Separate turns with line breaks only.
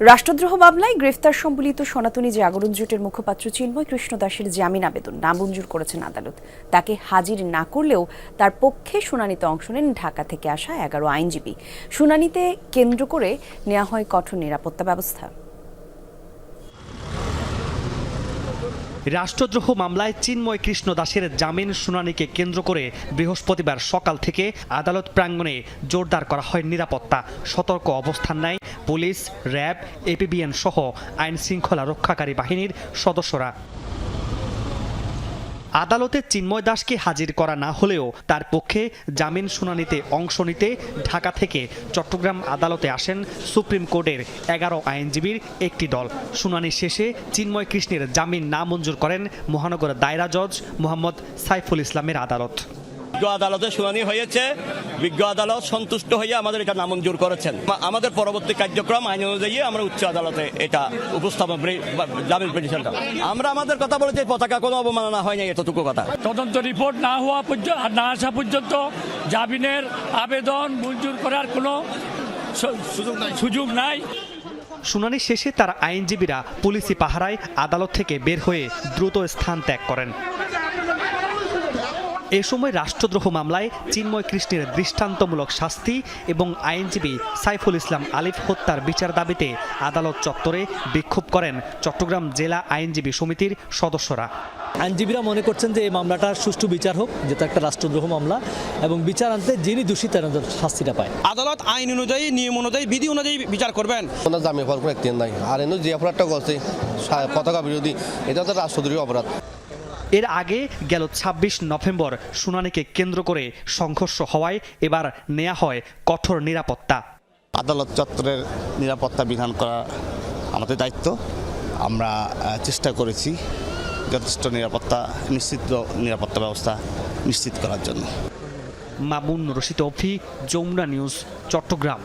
রাষ্ট্রদ্রোহ মামলায় গ্রেফতার সম্বলিত সনাতনী জাগরণ জোটের মুখপাত্র চিন্ময় কৃষ্ণ দাসের জামিন আবেদন নামঞ্জুর করেছেন আদালত। তাকে হাজির না করলেও তার পক্ষে শুনানিতে অংশ নেন ঢাকা থেকে আসা এগারো আইনজীবী। শুনানিতে কেন্দ্র করে নেওয়া হয় কঠোর নিরাপত্তা ব্যবস্থা।
রাষ্ট্রদ্রোহ মামলায় চিন্ময় কৃষ্ণ দাসের জামিন শুনানিকে কেন্দ্র করে বৃহস্পতিবার সকাল থেকে আদালত প্রাঙ্গণে জোরদার করা হয় নিরাপত্তা, সতর্ক অবস্থান নেয়, পুলিশ, র্যাব, এপিবিএন সহ আইন শৃঙ্খলা রক্ষাকারী বাহিনীর সদস্যরা। আদালতে চিন্ময় দাসকে হাজির করা না হলেও তার পক্ষে জামিন শুনানিতে অংশ নিতে ঢাকা থেকে চট্টগ্রাম আদালতে আসেন সুপ্রিম কোর্টের এগারো আইনজীবীর একটি দল। শুনানি শেষে চিন্ময় কৃষ্ণের জামিন না মঞ্জুর করেন মহানগর দায়রা জজ মোহাম্মদ সাইফুল ইসলামের আদালত।
বিজ্ঞ আদালতে শুনানি হয়েছে। বিজ্ঞ আদালত সন্তুষ্ট হয়ে আমাদের এটা নামঞ্জুর করেছেন। আমাদের পরবর্তী কার্যক্রম আইন অনুযায়ী আমরা উচ্চ আদালতে এটা উপস্থাপন জামিন পিটিশনটা আমরা আমাদের কথা বলেছি পতাকা কোনো অবমাননা হয়নি এতটুকু কথা।
তদন্ত রিপোর্ট না হওয়া পর্যন্ত না আসা পর্যন্ত জামিনের আবেদন মঞ্জুর করার কোনো সুযোগ নাই।
শুনানি শেষে তার আইনজীবীরা পুলিশি পাহারায় আদালত থেকে বের হয়ে দ্রুত স্থান ত্যাগ করেন। এ সময় রাষ্ট্রদ্রোহ মামলায় চিন্ময় কৃষ্ণের দৃষ্টান্তমূলক শাস্তি এবং আইনজীবী সাইফুল ইসলাম আলিফ হত্যার বিচার দাবিতে আদালত চত্বরে বিক্ষোভ করেন চট্টগ্রাম জেলা আইনজীবী সমিতির সদস্যরা।
আইনজীবীরা মনে করছেন যে এই মামলাটার সুষ্ঠু বিচার হোক যেটা একটা রাষ্ট্রদ্রোহ মামলা এবং বিচার আনতে যিনি দোষী তারা শাস্তিটা পায়।
আদালত আইন অনুযায়ী নিয়ম অনুযায়ী বিধি অনুযায়ী বিচার করবেন।
হওয়ার কোনো একদিন নাই। আর এনে যে অপরাধটা করছে পতাকা বিরোধী এটা তো রাষ্ট্রদ্রোহী অপরাধ।
এর আগে গেল ২৬ নভেম্বর শুনানিকে কেন্দ্র করে সংঘর্ষ হওয়ায় এবার নেওয়া হয় কঠোর নিরাপত্তা।
আদালত চত্বরের নিরাপত্তা বিধান করা আমাদের দায়িত্ব। আমরা চেষ্টা করেছি যথেষ্ট নিরাপত্তা নিশ্চিত নিরাপত্তা ব্যবস্থা নিশ্চিত করার জন্য।
মামুন রশিদ অফি যমুনা নিউজ চট্টগ্রাম।